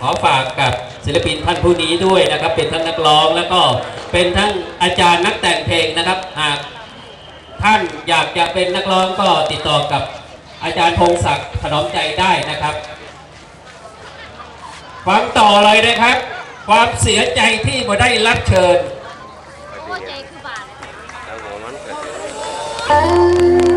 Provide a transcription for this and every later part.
ขอฝากกับศิลปินท่านผู้นี้ด้วยนะครับ เป็นทั้งนักร้องแล้วก็เป็นทั้งอาจารย์นักแต่งเพลงนะครับหากท่านอยากจะเป็นนักร้องก็ติดต่อกับอาจารย์พงศักดิ์ถนอมใจได้นะครับฟังต่อเลยนะครับ ความเสียใจที่บ่ได้รับเชิญโ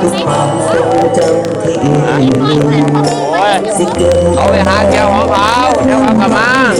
ทุกความทรงจำที่มีสิเเอาไปหาเจ้าหอมเผาเจ้าหอมกระมัง